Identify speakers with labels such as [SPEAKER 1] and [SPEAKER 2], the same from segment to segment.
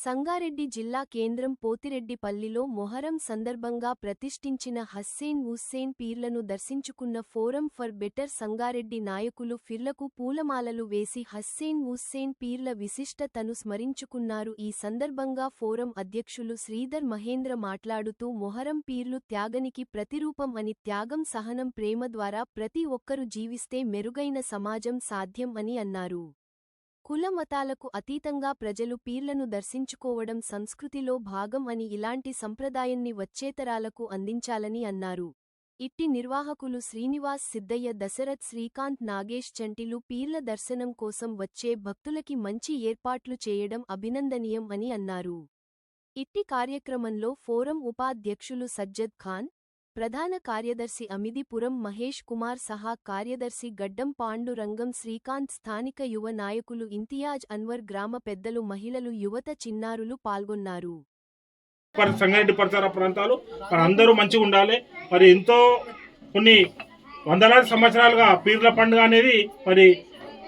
[SPEAKER 1] సంగారెడ్డి జిల్లా కేంద్రం పోతిరెడ్డిపల్లిలో మొహరం సందర్భంగా ప్రతిష్ఠించిన హస్సేన్ హుస్సేన్ పీర్లను దర్శించుకున్న ఫోరం ఫర్ బెటర్ సంగారెడ్డి నాయకులు ఫిర్లకు పూలమాలలు వేసి హస్సేన్ హుస్సేన్ పీర్ల విశిష్టతను స్మరించుకున్నారు. ఈ సందర్భంగా ఫోరం అధ్యక్షులు శ్రీధర్ మహేంద్ర మాట్లాడుతూ మొహరం పీర్లు త్యాగనికి ప్రతిరూపం అని త్యాగం సహనం ప్రేమ ద్వారా ప్రతి ఒక్కరు జీవిస్తే మెరుగైన సమాజం సాధ్యం అని అన్నారు. కుల మతాలకు అతీతంగా ప్రజలు పీర్లను దర్శించుకోవడం సంస్కృతిలో భాగం అని ఇలాంటి సంప్రదాయాన్ని వచ్చేతరాలకు అందించాలని అన్నారు. ఇట్టి నిర్వాహకులు శ్రీనివాస్ సిద్దయ్య దశరథ్ శ్రీకాంత్ నాగేష్ చంటిలు పీర్ల దర్శనం కోసం వచ్చే భక్తులకి మంచి ఏర్పాట్లు చేయడం అభినందనీయం అని అన్నారు. ఇట్టి కార్యక్రమంలో ఫోరం ఉపాధ్యక్షులు సజ్జద్ ఖాన్ ప్రధాన కార్యదర్శి అమిదిపురం మహేష్ కుమార్ సహా కార్యదర్శి గడ్డం పాండురంగం శ్రీకాంత్ స్థానిక యువ నాయకులు ఇంతియాజ్ అన్వర్ గ్రామ పెద్దలు మహిళలు యువత చిన్నారులు పాల్గొన్నారు.
[SPEAKER 2] సంగారెడ్డి పరిసర ప్రాంతాలు మరి అందరూ మంచిగా ఉండాలి. మరి ఎంతో కొన్ని వందలాది సంవత్సరాలుగా పీర్ల పండుగ అనేది మరి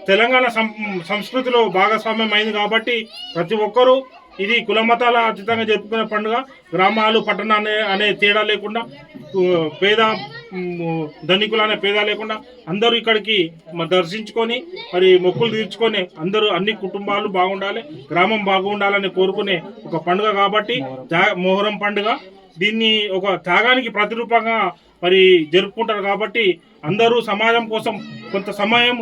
[SPEAKER 2] తెలంగాణ సం- సంస్కృతిలో భాగస్వామ్యం అయింది కాబట్టి ప్రతి ఒక్కరూ ఇది కుల మతాల అతీతంగా జరుపుకునే పండుగ. గ్రామాలు పట్టణాలు అనే తేడా లేకుండా పేద ధనికులు అనే పేద లేకుండా అందరూ ఇక్కడికి దర్శించుకొని మరి మొక్కులు తీర్చుకొని అందరూ అన్ని కుటుంబాలు బాగుండాలి గ్రామం బాగుండాలని కోరుకునే ఒక పండుగ కాబట్టి మొహరం పండుగ. దీన్ని ఒక త్యాగానికి ప్రతిరూపంగా మరి జరుపుకుంటారు కాబట్టి అందరూ సమాజం కోసం కొంత సమయం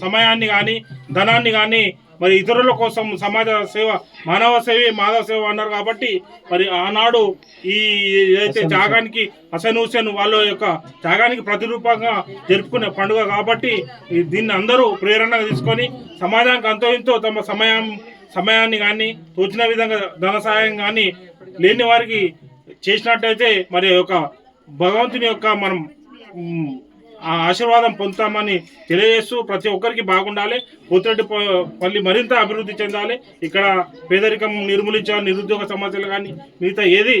[SPEAKER 2] సమయాన్ని కానీ ధనాన్ని కానీ మరి ఇతరుల కోసం సమాజ సేవ మానవ సేవే మానవ సేవ అన్నారు కాబట్టి మరి ఆనాడు ఈ ఏదైతే త్యాగానికి హసన్ హుసేన్ వాళ్ళ యొక్క త్యాగానికి ప్రతిరూపంగా జరుపుకునే పండుగ కాబట్టి దీన్ని అందరూ ప్రేరణగా తీసుకొని సమాజానికి అంతో ఇంతో తమ సమయం సమయాన్ని కానీ తోచిన విధంగా ధన సహాయం కానీ లేని వారికి చేసినట్టయితే మరి ఒక భగవంతుని యొక్క మనం ఆశీర్వాదం పొందుతామని తెలియజేస్తూ ప్రతి ఒక్కరికి బాగుండాలి. పోతిరెడ్డి ప- పల్లి మరింత అభివృద్ధి చెందాలి. ఇక్కడ పేదరికం నిర్మూలించాలి నిరుద్యోగ సమస్యలు కానీ మిగతా ఏది